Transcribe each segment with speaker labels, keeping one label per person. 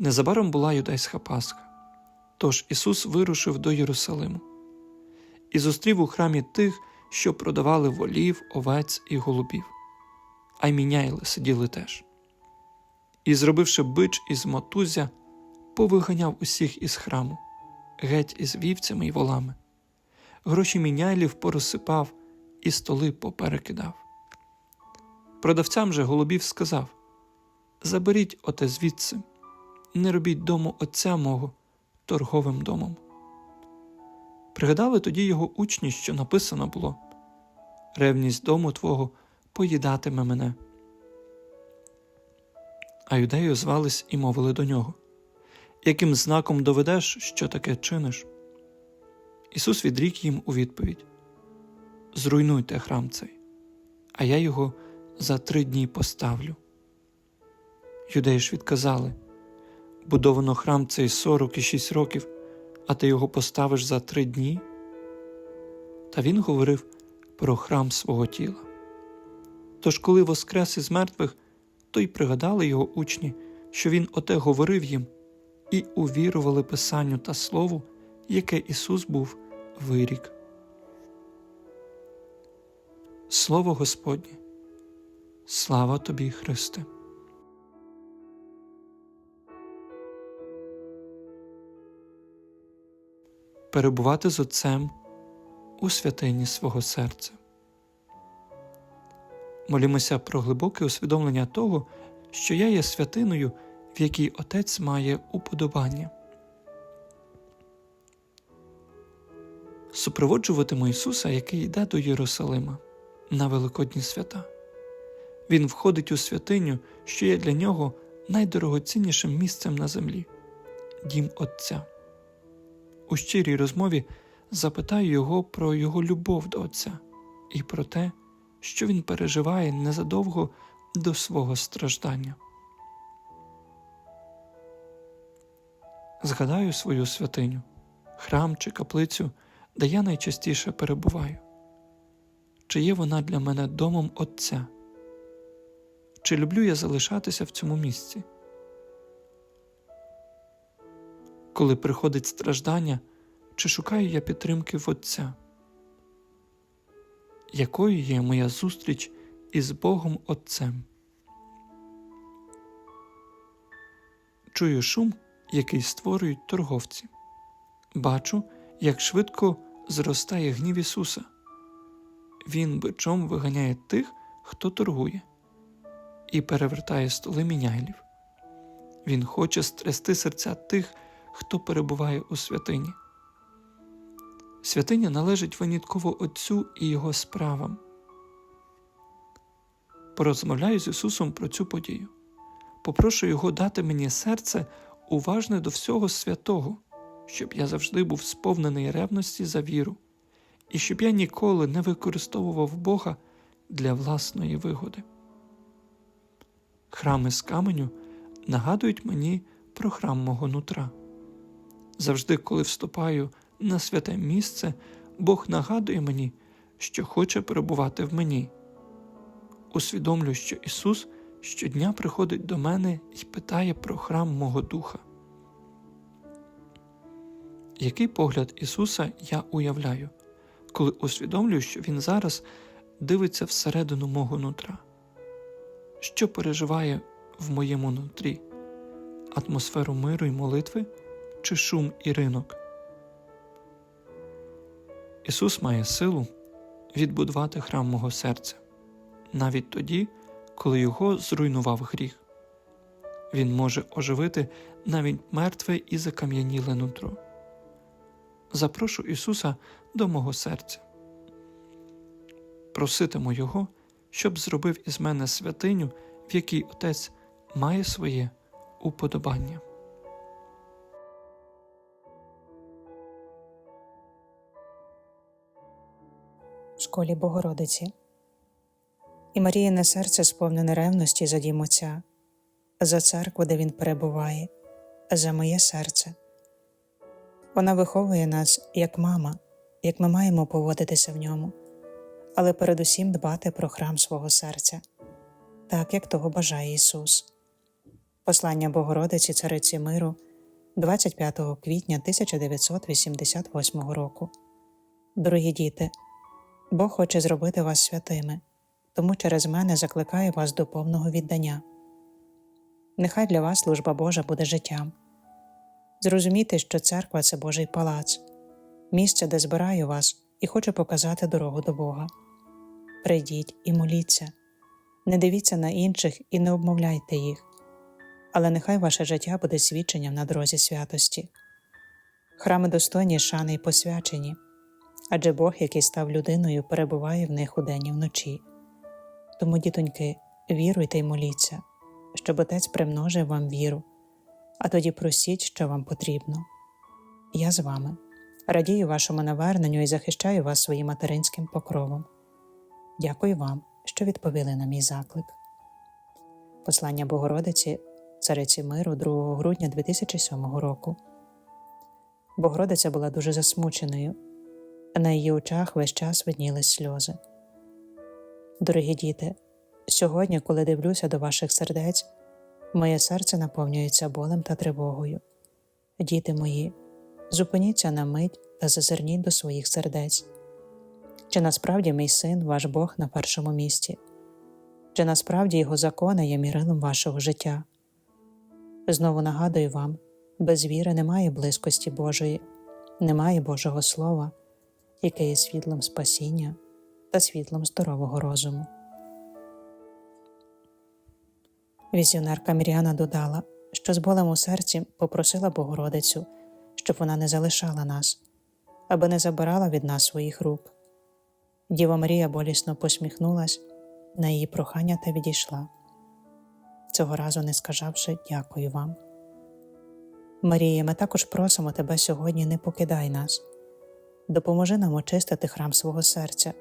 Speaker 1: Незабаром була юдейська Пасха, тож Ісус вирушив до Єрусалиму і зустрів у храмі тих, що продавали волів, овець і голубів, а й міняйли сиділи теж. І, зробивши бич із мотузя, повиганяв усіх із храму, геть із вівцями й волами. Гроші міняйлів порозсипав і столи поперекидав. Продавцям же голубів сказав Заберіть оте звідси, не робіть дому отця мого торговим домом. Пригадали тоді його учні, що написано було Ревність дому твого поїдатиме мене. А юдеї озвались і мовили до нього Яким знаком доведеш, що таке чиниш? Ісус відрік їм у відповідь Зруйнуйте храм цей, а я його за три дні поставлю. Юдеї ж відказали будовано храм цей сорок і шість років, а ти його поставиш за три дні. Та він говорив про храм свого тіла. Тож, коли воскрес із мертвих, то й пригадали його учні, що він оте говорив їм, і увірували Писанню та Слову, яке Ісус був вирік. Слово Господнє. Слава тобі, Христе. Перебувати з Отцем у святині свого серця. Молімося про глибоке усвідомлення того, що я є святиною, в якій Отець має уподобання. Супроводжуватиму Ісуса, який йде до Єрусалима на Великодні свята. Він входить у святиню, що є для нього найдорогоціннішим місцем на землі дім Отця. У щирій розмові запитаю його про його любов до Отця і про те, що він переживає незадовго до свого страждання. Згадаю свою святиню, храм чи каплицю, де я найчастіше перебуваю. Чи є вона для мене домом Отця? Чи люблю я залишатися в цьому місці? Коли приходить страждання, чи шукаю я підтримки в Отця? Якою є моя зустріч із Богом Отцем? Чую шум, який створюють торговці. Бачу, як швидко зростає гнів Ісуса. Він бичом виганяє тих, хто торгує, і перевертає столи міняйлів. Він хоче стрясти серця тих, хто перебуває у святині. Святиня належить винятково Отцю і Його справам. Порозмовляю з Ісусом про цю подію. Попрошу Його дати мені серце уважне до всього святого, щоб я завжди був сповнений ревності за віру, і щоб я ніколи не використовував Бога для власної вигоди. Храми з каменю нагадують мені про храм мого нутра. Завжди, коли вступаю на святе місце, Бог нагадує мені, що хоче перебувати в мені. Усвідомлю, що Ісус щодня приходить до мене і питає про храм мого духа. Який погляд Ісуса я уявляю, коли усвідомлюю, що Він зараз дивиться всередину мого нутра? Що переживає в моєму нутрі? Атмосферу миру і молитви чи шум і ринок. Ісус має силу відбудувати храм мого серця навіть тоді, коли його зруйнував гріх. Він може оживити навіть мертве і закам'яніле нутро. Запрошу Ісуса до мого серця. Проситиму Його, щоб зробив із мене святиню, в якій Отець має своє уподобання.
Speaker 2: В школі Богородиці. І Маріїне серце сповнене ревності за дім Отця, за церкву, де він перебуває, за моє серце. Вона виховує нас як мама, як ми маємо поводитися в ньому, але передусім дбати про храм свого серця, так як того бажає Ісус. Послання Богородиці Цариці Миру 25 квітня 1988 року. Дорогі діти, Бог хоче зробити вас святими, тому через мене закликає вас до повного віддання. Нехай для вас служба Божа буде життям. Зрозумійте, що церква це Божий палац, місце, де збираю вас і хочу показати дорогу до Бога. Прийдіть і моліться, не дивіться на інших і не обмовляйте їх, але нехай ваше життя буде свідченням на дорозі святості. Храми достойні шани й посвячені адже Бог, який став людиною, перебуває в них удень і вночі. Тому, дітоньки, віруйте й моліться, щоб Отець примножив вам віру, а тоді просіть, що вам потрібно. Я з вами радію вашому наверненню і захищаю вас своїм материнським покровом. Дякую вам, що відповіли на мій заклик. Послання Богородиці, Цариці Миру 2 грудня 2007 року. Богородиця була дуже засмученою на її очах весь час видніли сльози. Дорогі діти, сьогодні, коли дивлюся до ваших сердець, моє серце наповнюється болем та тривогою. Діти мої, зупиніться на мить та зазирніть до своїх сердець. Чи насправді мій син, ваш Бог на першому місці? Чи насправді його закони є мірилом вашого життя? Знову нагадую вам, без віри немає близькості Божої, немає Божого Слова яке є світлом спасіння та світлом здорового розуму. Візіонерка Міріана додала, що з болем у серці попросила Богородицю, щоб вона не залишала нас, аби не забирала від нас своїх рук. Діва Марія болісно посміхнулась на її прохання та відійшла, цього разу не сказавши дякую вам. Марія, ми також просимо тебе сьогодні, не покидай нас допоможи нам очистити храм свого серця,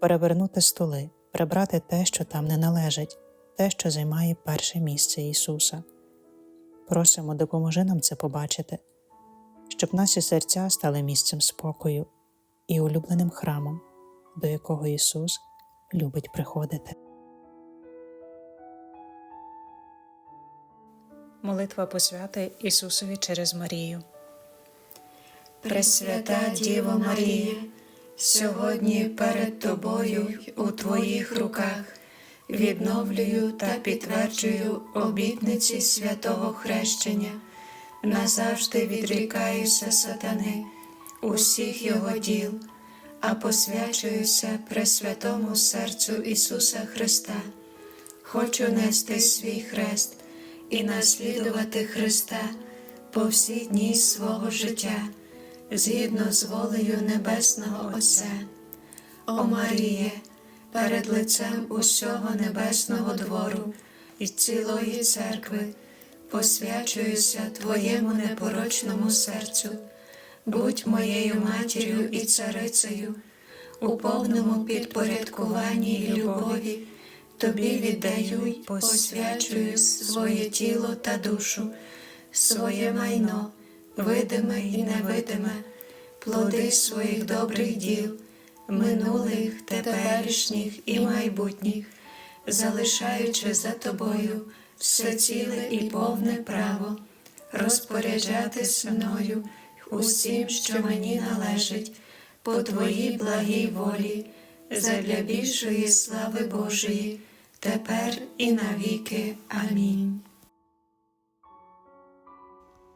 Speaker 2: перевернути столи, прибрати те, що там не належить, те, що займає перше місце Ісуса. Просимо, допоможи нам це побачити, щоб наші серця стали місцем спокою і улюбленим храмом, до якого Ісус любить приходити. Молитва посвяти Ісусові через Марію.
Speaker 3: Пресвята Діво Марія, сьогодні перед Тобою у Твоїх руках. Відновлюю та підтверджую обітниці святого хрещення, назавжди відрікаюся сатани, усіх його діл, а посвячуюся Пресвятому серцю Ісуса Христа. Хочу нести свій хрест і наслідувати Христа по всі дні свого життя згідно з волею Небесного Отця. О Маріє, перед лицем усього небесного двору і цілої церкви посвячуюся Твоєму непорочному серцю, будь моєю матір'ю і царицею, у повному підпорядкуванні й любові. Тобі віддаю й посвячую своє тіло та душу, своє майно видиме і невидиме, плоди своїх добрих діл, минулих, теперішніх і майбутніх, залишаючи за тобою все ціле і повне право, розпоряджатись мною усім, що мені належить, по твоїй благій волі, задля більшої слави Божої, тепер і навіки. Амінь.